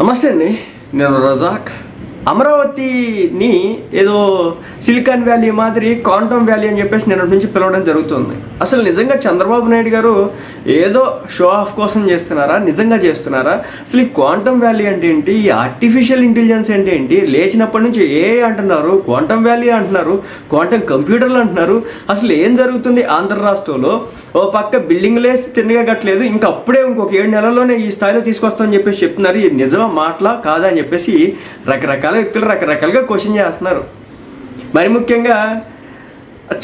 నమస్తే అండి. నేను రజాక్. అమరావతిని ఏదో సిలికాన్ వ్యాలీ మాదిరి క్వాంటమ్ వ్యాలీ అని చెప్పేసి నేను నుంచి పిలవడం జరుగుతుంది. అసలు నిజంగా చంద్రబాబు నాయుడు గారు ఏదో షో ఆఫ్ కోసం చేస్తున్నారా? నిజంగా చేస్తున్నారా? అసలు ఈ క్వాంటమ్ వ్యాలీ అంటే ఏంటి? ఈ ఆర్టిఫిషియల్ ఇంటెలిజెన్స్ అంటే ఏంటి? లేచినప్పటి నుంచి ఏ అంటున్నారు? క్వాంటమ్ వ్యాలీ అంటున్నారు? క్వాంటమ్ కంప్యూటర్లు అంటున్నారు? అసలు ఏం జరుగుతుంది ఆంధ్ర రాష్ట్రంలో? ఓ పక్క బిల్డింగ్లే తిన్నగా కట్టలేదు ఇంకా అప్పుడే ఇంకొక ఏడు నెలల్లోనే ఈ స్థాయిలో తీసుకొస్తామని చెప్పేసి చెప్తున్నారు. ఇది నిజమా మాటలా కాదా అని చెప్పేసి రకరకాల వ్యక్తులు రకరకాలుగా క్వశ్చన్ చేస్తున్నారు. మరి ముఖ్యంగా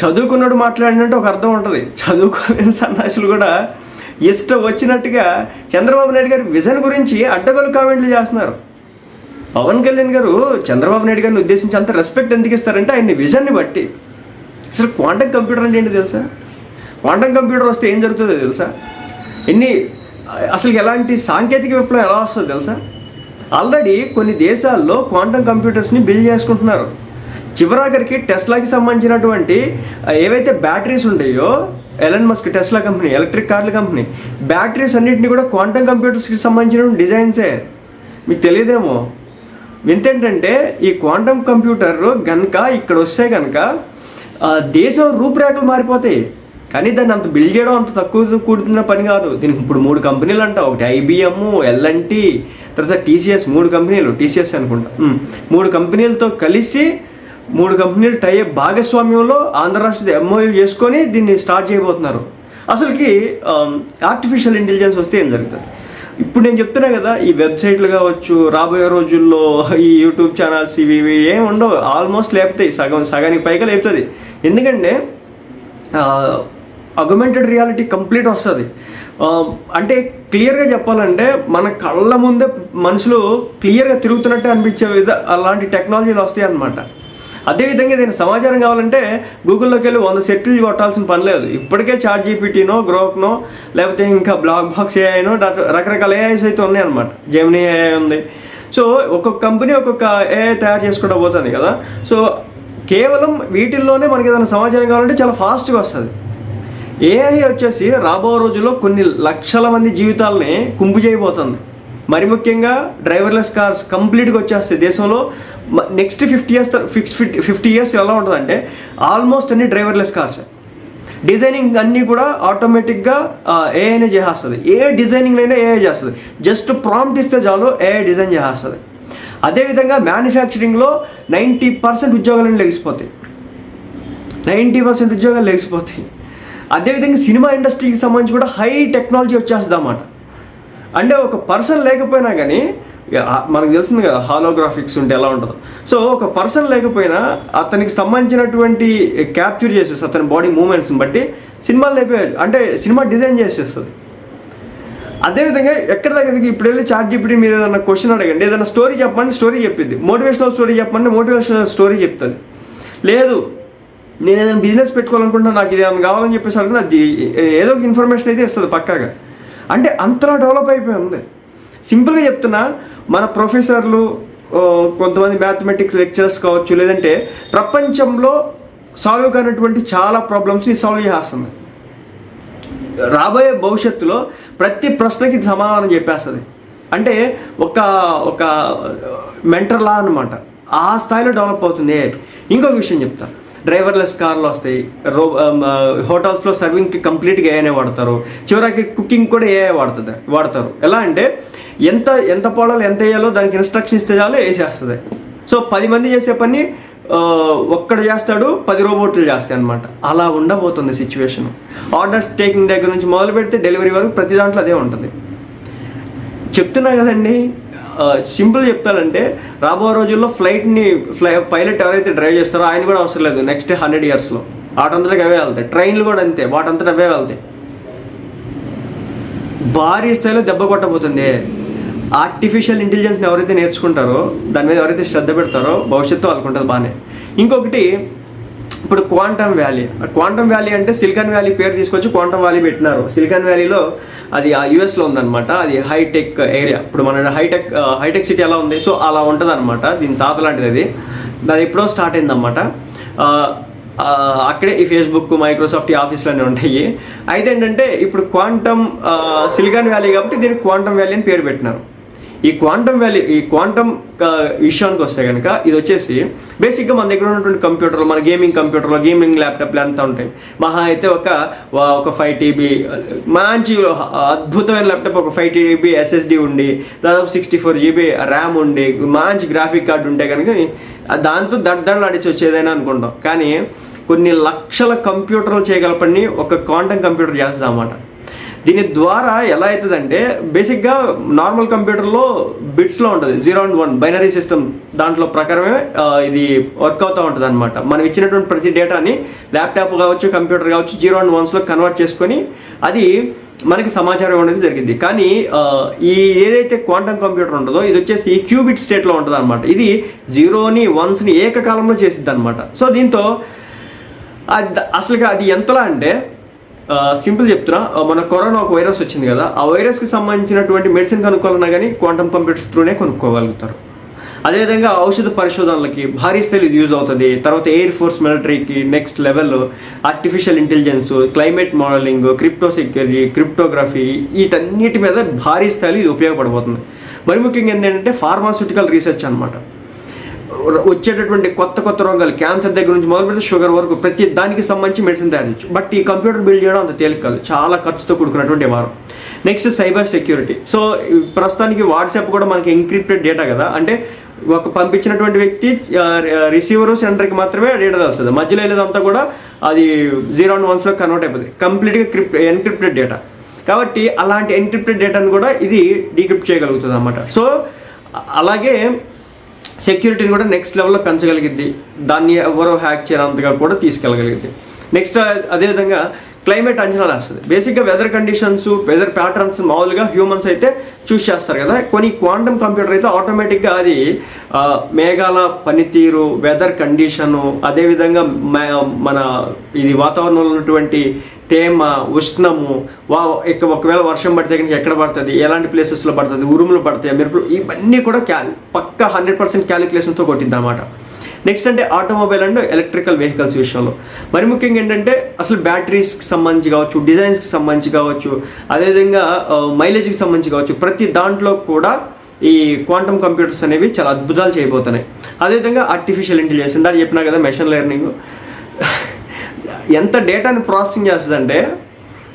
చదువుకున్నాడు మాట్లాడినట్టు ఒక అర్థం ఉంటుంది. చదువుకోలేని సన్నాసులు కూడా ఇష్టం వచ్చినట్టుగా చంద్రబాబు నాయుడు గారి విజన్ గురించి అడ్డగోలు కామెంట్లు చేస్తున్నారు. పవన్ కళ్యాణ్ గారు చంద్రబాబు నాయుడు గారిని ఉద్దేశించి అంత రెస్పెక్ట్ ఎందుకు ఇస్తారంటే ఆయన విజన్ని బట్టి. అసలు క్వాంటమ్ కంప్యూటర్ అంటే ఏంటి తెలుసా? క్వాంటమ్ కంప్యూటర్ వస్తే ఏం జరుగుతుందో తెలుసా? ఎన్ని అసలు ఎలాంటి సాంకేతిక విప్లవం ఎలా వస్తుందో తెలుసా? ఆల్రెడీ కొన్ని దేశాల్లో క్వాంటమ్ కంప్యూటర్స్ని బిల్డ్ చేసుకుంటున్నారు. చివరాఖరికి టెస్లాకి సంబంధించినటువంటి ఏవైతే బ్యాటరీస్ ఉంటాయో Elon Musk Tesla company electric కార్ల కంపెనీ బ్యాటరీస్ అన్నింటినీ కూడా క్వాంటమ్ కంప్యూటర్స్కి సంబంధించిన డిజైన్సే మీకు తెలియదేమో. వింతేంటంటే ఈ క్వాంటమ్ కంప్యూటర్ గనక ఇక్కడ వస్తే కనుక దేశం రూపురేఖలు మారిపోతాయి. కానీ దాన్ని అంత బిల్డ్ చేయడం అంత తక్కువ కూడుతున్న పని కాదు. దీనికి ఇప్పుడు మూడు కంపెనీలు అంట. ఒకటి ఐబిఎం ఎల్ఎన్టీ తర్వాత టీసీఎస్ మూడు కంపెనీలు టీసీఎస్ అనుకుంటా. మూడు కంపెనీలతో కలిసి మూడు కంపెనీలు టై భాగస్వామ్యంలో ఆంధ్ర రాష్ట్ర ఎంఓయూ చేసుకొని దీన్ని స్టార్ట్ చేయబోతున్నారు. అసలుకి ఆర్టిఫిషియల్ ఇంటెలిజెన్స్ వస్తే ఏం జరుగుతుంది? ఇప్పుడు నేను చెప్తున్నా కదా ఈ వెబ్సైట్లు కావచ్చు రాబోయే రోజుల్లో ఈ యూట్యూబ్ ఛానల్స్ ఇవి ఇవి ఏం ఉండవు. ఆల్మోస్ట్ లేపుతాయి. సగం సగానికి పైగా లేపుతుంది. ఎందుకంటే అగ్యుమెంటెడ్ రియాలిటీ కంప్లీట్ వస్తుంది. అంటే క్లియర్గా చెప్పాలంటే మన కళ్ళ ముందే మనుషులు క్లియర్గా తిరుగుతున్నట్టే అనిపించే విధ అలాంటి టెక్నాలజీలు వస్తాయి అన్నమాట. అదేవిధంగా దీనికి సమాచారం కావాలంటే గూగుల్లోకి వెళ్ళి వంద సెట్లు కొట్టాల్సిన పని లేదు. ఇప్పటికే చాట్ జీపీటీనో గ్రోక్నో లేకపోతే ఇంకా బ్లాక్ బాక్స్ ఏఐనో రకరకాల ఏఐస్ అయితే ఉన్నాయి అనమాట జెమినీ ఏఐ ఉంది. సో ఒక్కొక్క కంపెనీ ఒక్కొక్క ఏఐ తయారు చేసుకుంటా పోతుంది కదా. సో కేవలం వీటిల్లోనే మనకి ఏదైనా సమాచారం కావాలంటే చాలా ఫాస్ట్గా వస్తుంది. ఏఐ వచ్చేసి రాబో రోజుల్లో కొన్ని లక్షల మంది జీవితాలని కుంపు చేయబోతుంది. మరి ముఖ్యంగా డ్రైవర్లెస్ కార్స్ కంప్లీట్గా వచ్చేస్తాయి దేశంలో. Next fifty years fix fifty years ఎలా ఉంటుందంటే ఆల్మోస్ట్ అన్ని డ్రైవర్లెస్ కార్స్. డిజైనింగ్ అన్నీ కూడా ఆటోమేటిక్గా ఏఐనే చేసేస్తుంది. ఏ డిజైనింగ్ అయినా ఏఐ చేస్తుంది. జస్ట్ ప్రాంప్ట్ ఇస్తే చాలు ఏఐ డిజైన్ చేసేస్తుంది. అదేవిధంగా మ్యానుఫ్యాక్చరింగ్లో నైంటీ పర్సెంట్ ఉద్యోగాలను లెగిసిపోతాయి. నైంటీ పర్సెంట్ ఉద్యోగాలు లెగిసిపోతాయి. అదేవిధంగా సినిమా ఇండస్ట్రీకి సంబంధించి కూడా హై టెక్నాలజీ వచ్చేస్తుందన్నమాట. అంటే ఒక పర్సన్ లేకపోయినా కానీ మనకు తెలిసింది కదా హాలోగ్రాఫిక్స్ ఉంటే ఎలా ఉంటుందో. సో ఒక పర్సన్ లేకపోయినా అతనికి సంబంధించినటువంటి క్యాప్చర్ చేసేస్తుంది అతని బాడీ మూమెంట్స్ని బట్టి సినిమాలు లేపేయాలి అంటే సినిమా డిజైన్ చేసేస్తుంది. అదేవిధంగా ఎక్కడ దగ్గరికి ఇప్పుడు వెళ్ళి చార్ట్ చెప్పి మీరు ఏదైనా క్వశ్చన్ అడగండి ఏదైనా స్టోరీ చెప్పండి స్టోరీ చెప్పింది. మోటివేషనల్ స్టోరీ చెప్పండి మోటివేషనల్ స్టోరీ చెప్తుంది. లేదు నేను ఏదైనా బిజినెస్ పెట్టుకోవాలనుకుంటే నాకు ఇది ఏమైనా కావాలని చెప్పేసి అంటే అది ఏదో ఒక ఇన్ఫర్మేషన్ అయితే ఇస్తుంది పక్కాగా. అంటే అంతలా డెవలప్ అయిపోయి ఉంది. సింపుల్గా చెప్తున్నా మన ప్రొఫెసర్లు కొంతమంది మ్యాథమెటిక్స్ లెక్చరర్స్ కావచ్చు లేదంటే ప్రపంచంలో సాల్వ్ కానటువంటి చాలా ప్రాబ్లమ్స్ని సాల్వ్ చేస్తుంది. రాబోయే భవిష్యత్తులో ప్రతి ప్రశ్నకి సమాధానం చెప్పేస్తుంది. అంటే ఒక ఒక మెంటర్లా అనమాట ఆ స్థాయిలో డెవలప్ అవుతుంది ఇంకొక విషయం చెప్తాను డ్రైవర్లెస్ కార్లు వస్తాయి. రో హోటల్స్లో సర్వింగ్కి కంప్లీట్గా ఏఐనే వాడతారు. చివరికి కుకింగ్ కూడా ఏఐ వాడుతుంది వాడతారు. ఎలా అంటే ఎంత ఎంత పొలాలు ఎంత వేయాలో దానికి ఇన్స్ట్రక్షన్ ఇస్తే చాలు వేసేస్తుంది సో పది మంది చేసే పని ఒక్కడు చేస్తాడు పది రోబోట్లు చేస్తాయి అనమాట అలా ఉండబోతుంది సిచ్యువేషన్ ఆర్డర్స్ టేకింగ్ దగ్గర నుంచి మొదలు పెడితే డెలివరీ వరకు ప్రతి దాంట్లో అదే ఉంటుంది. చెప్తున్నా కదండి సింపుల్ చెప్పాలంటే రాబో రోజుల్లో ఫ్లైట్ని ఫ్లై పైలట్ ఎవరైతే డ్రైవ్ చేస్తారో ఆయన కూడా అవసరం లేదు. నెక్స్ట్ హండ్రెడ్ ఇయర్స్లో వాటంతటా అవే వెళ్తాయి. ట్రైన్లు కూడా అంతే. వాటంతటి అవే వెళ్తాయి. భారీ స్థాయిలో దెబ్బ కొట్టబోతుంది. ఆర్టిఫిషియల్ ఇంటెలిజెన్స్ని ఎవరైతే నేర్చుకుంటారో దాని మీద ఎవరైతే శ్రద్ధ పెడతారో భవిష్యత్తు వాళ్ళకుంటుంది బాగానే ఇంకొకటి ఇప్పుడు క్వాంటమ్ వ్యాలీ క్వాంటమ్ వ్యాలీ అంటే సిలికాన్ వ్యాలీ పేరు తీసుకొచ్చి క్వాంటమ్ వ్యాలీ పెట్టినారు. సిలికాన్ వ్యాలీలో అది ఆ యుఎస్లో ఉందన్నమాట. అది హైటెక్ ఏరియా ఇప్పుడు మన హైటెక్ హైటెక్ సిటీ ఎలా ఉంది? సో అలా ఉంటుంది అనమాట దీని తాత లాంటిది అది. అది ఎప్పుడో స్టార్ట్ అయిందన్నమాట. అక్కడే ఈ ఫేస్బుక్ మైక్రోసాఫ్ట్ ఈ ఆఫీస్లు ఉంటాయి. అయితే ఏంటంటే ఇప్పుడు క్వాంటమ్ సిలికాన్ వ్యాలీ కాబట్టి దీనికి క్వాంటమ్ వ్యాలీ అని పేరు పెట్టినారు. ఈ క్వాంటమ్ వాల్యూ ఈ క్వాంటమ్ విషయానికి వస్తే కనుక ఇది వచ్చేసి బేసిక్గా మన దగ్గర ఉన్నటువంటి కంప్యూటర్లు మన గేమింగ్ కంప్యూటర్లో గేమింగ్ ల్యాప్టాప్లు అంతా ఉంటాయి. మహా అయితే ఒక ఒక ఫైవ్ టీబీ మంచి అద్భుతమైన ల్యాప్టాప్ ఒక ఫైవ్ టీబీ ఎస్ఎస్డి ఉండి దాదాపు సిక్స్టీ ఫోర్ జీబీ ర్యామ్ ఉండి మంచి గ్రాఫిక్ కార్డు ఉంటే కనుక దాంతో దడ్డలు అడిచి వచ్చేదైనా అనుకుంటాం. కానీ కొన్ని లక్షల కంప్యూటర్లు చేయగల పని ఒక క్వాంటమ్ కంప్యూటర్ చేస్తాం అన్నమాట దీని ద్వారా ఎలా అవుతుందంటే బేసిక్గా నార్మల్ కంప్యూటర్లో బిట్స్లో ఉంటుంది. Zero and one binary system దాంట్లో ప్రకారమే ఇది వర్క్ అవుతూ ఉంటుంది అనమాట మనం ఇచ్చినటువంటి ప్రతి డేటాని ల్యాప్టాప్ కావచ్చు కంప్యూటర్ కావచ్చు జీరో అండ్ వన్స్లో కన్వర్ట్ చేసుకొని అది మనకి సమాచారం అనేది జరిగింది. కానీ ఈ ఏదైతే క్వాంటమ్ కంప్యూటర్ ఉంటుందో ఇది వచ్చేసి క్యూబిట్ స్టేట్లో ఉంటుంది అనమాట ఇది జీరోని వన్స్ని ఏకకాలంలో చేసిద్ది అనమాట సో దీంతో అది అసలుగా అది ఎంతలా అంటే సింపుల్ చెప్తున్నా. మన కరోనా ఒక వైరస్ వచ్చింది కదా ఆ వైరస్కి సంబంధించినటువంటి మెడిసిన్ కనుక్కోవాలన్నా కానీ క్వాంటమ్ కంప్యూటర్స్ త్రూనే కొనుక్కోగలుగుతారు. అదేవిధంగా ఔషధ పరిశోధనలకి భారీ స్థాయిలో ఇది యూజ్ అవుతుంది. తర్వాత ఎయిర్ ఫోర్స్ మిలిటరీకి next level artificial intelligence climate modelling crypto security cryptography వీటన్నిటి మీద భారీ స్థాయిలో ఇది ఉపయోగపడబోతుంది. మరి ముఖ్యంగా ఏంటంటే ఫార్మాస్యూటికల్ రీసెర్చ్ అనమాట వచ్చేటటువంటి కొత్త కొత్త రోగాలు క్యాన్సర్ దగ్గర నుంచి మొదలు పెడితే షుగర్ వరకు ప్రతి దానికి సంబంధించి మెడిసిన్ తయారు బట్ ఈ కంప్యూటర్ బిల్డ్ చేయడం అంత తేలిక కాదు. చాలా ఖర్చుతో కూడుకున్నటువంటి వారం. నెక్స్ట్ సైబర్ సెక్యూరిటీ సో ప్రస్తుతానికి వాట్సాప్ కూడా మనకి ఎంక్రిప్టెడ్ డేటా కదా. అంటే ఒక పంపించినటువంటి వ్యక్తి రిసీవర్ సెంటర్కి మాత్రమే డేటా వస్తుంది. మధ్యలో వెళ్ళేదంతా కూడా అది జీరో అండ్ వన్స్లో కన్వర్ట్ అయిపోతుంది. కంప్లీట్గా క్రిప్ట్ ఎన్క్రిప్టెడ్ డేటా కాబట్టి అలాంటి ఎన్క్రిప్టెడ్ డేటాను కూడా ఇది డీక్రిప్ట్ చేయగలుగుతుంది అనమాట సో అలాగే సెక్యూరిటీని కూడా నెక్స్ట్ లెవెల్లో పెంచగలిగింది దాన్ని ఎవరో హ్యాక్ చేయనంతగా కూడా తీసుకెళ్ళగలిగింది నెక్స్ట్ అదేవిధంగా క్లైమేట్ అంచనా వేస్తుంది బేసిక్గా వెదర్ కండిషన్స్ వెదర్ ప్యాటర్న్స్ మామూలుగా హ్యూమన్స్ అయితే చూస్ చేస్తారు కదా. కొన్ని క్వాంటమ్ కంప్యూటర్ అయితే ఆటోమేటిక్గా అది మేఘాల పనితీరు వెదర్ కండిషను అదేవిధంగా మన ఇది వాతావరణంలో ఉన్నటువంటి తేమ ఉష్ణము వా ఇక ఒకవేళ వర్షం పడితే కనుక ఎక్కడ పడుతుంది? ఎలాంటి ప్లేసెస్లో పడుతుంది? ఉరుములు పడతాయి? మెరుపులు? ఇవన్నీ కూడా క్యాల్ పక్క హండ్రెడ్ పర్సెంట్ క్యాలిక్యులేషన్తో కొట్టింది అనమాట నెక్స్ట్ అంటే ఆటోమొబైల్ అండ్ ఎలక్ట్రికల్ వెహికల్స్ విషయంలో. మరి ముఖ్యంగా ఏంటంటే అసలు బ్యాటరీస్కి సంబంధించి కావచ్చు డిజైన్స్కి సంబంధించి కావచ్చు అదేవిధంగా మైలేజ్కి సంబంధించి కావచ్చు ప్రతి దాంట్లో కూడా ఈ క్వాంటమ్ కంప్యూటర్స్ అనేవి చాలా అద్భుతాలు చేయబోతున్నాయి. అదేవిధంగా ఆర్టిఫిషియల్ ఇంటెలిజెన్స్ ఇందాక చెప్పినా కదా మెషిన్ లెర్నింగ్ ఎంత డేటాని ప్రాసెసింగ్ చేస్తుందంటే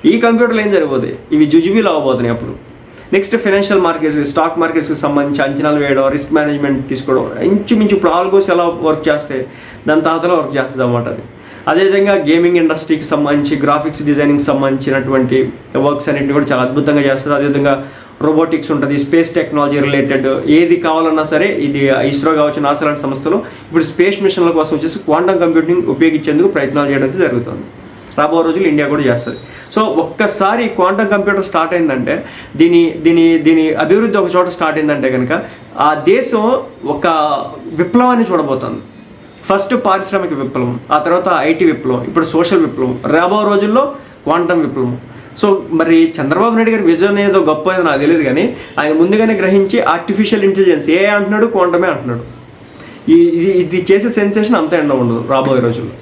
ఈ కంప్యూటర్లు ఏం జరిగిపోతాయి ఇవి జుజుబీలు అవ్వబోతున్నాయి అప్పుడు. నెక్స్ట్ ఫైనాన్షియల్ మార్కెట్స్ స్టాక్ మార్కెట్స్కి సంబంధించి అంచనాలు వేయడం రిస్క్ మేనేజ్మెంట్ తీసుకోవడం ఇంచుమించు ఇప్పుడు ఆల్గోస్ ఎలా వర్క్ చేస్తే దాని తర్వాత వర్క్ చేస్తుంది అన్నమాట అది. అదేవిధంగా గేమింగ్ ఇండస్ట్రీకి సంబంధించి గ్రాఫిక్స్ డిజైనింగ్ సంబంధించినటువంటి వర్క్స్ అన్నింటిని కూడా చాలా అద్భుతంగా చేస్తుంది. అదేవిధంగా రోబోటిక్స్ ఉంటుంది స్పేస్ టెక్నాలజీ రిలేటెడ్ ఏది కావాలన్నా సరే ఇది ఇస్రో కావచ్చు నాసా లాంటి సంస్థలు ఇప్పుడు స్పేస్ మిషన్ల కోసం వచ్చేసి క్వాంటమ్ కంప్యూటింగ్ ఉపయోగించేందుకు ప్రయత్నాలు చేయడం జరుగుతుంది. రాబో రోజులు ఇండియా కూడా చేస్తుంది. సో ఒక్కసారి క్వాంటమ్ కంప్యూటర్ స్టార్ట్ అయిందంటే దీని దీని దీని అభివృద్ధి ఒక చోట స్టార్ట్ అయిందంటే కనుక ఆ దేశం ఒక విప్లవాన్ని చూడబోతుంది. ఫస్ట్ పారిశ్రామిక విప్లవం ఆ తర్వాత ఐటీ విప్లవం ఇప్పుడు సోషల్ విప్లవం రాబో రోజుల్లో క్వాంటమ్ విప్లవం. సో మరి చంద్రబాబు నాయుడు గారి విజన్ ఏదో గొప్ప ఏదో నాకు తెలియదు కానీ ఆయన ముందుగానే గ్రహించి ఆర్టిఫిషియల్ ఇంటెలిజెన్స్ ఏ అంటున్నాడు క్వాంటమే అంటున్నాడు. ఈ ఇది ఇది చేసే సెన్సేషన్ అంత ఎండ ఉండదు రాబోయే రోజుల్లో.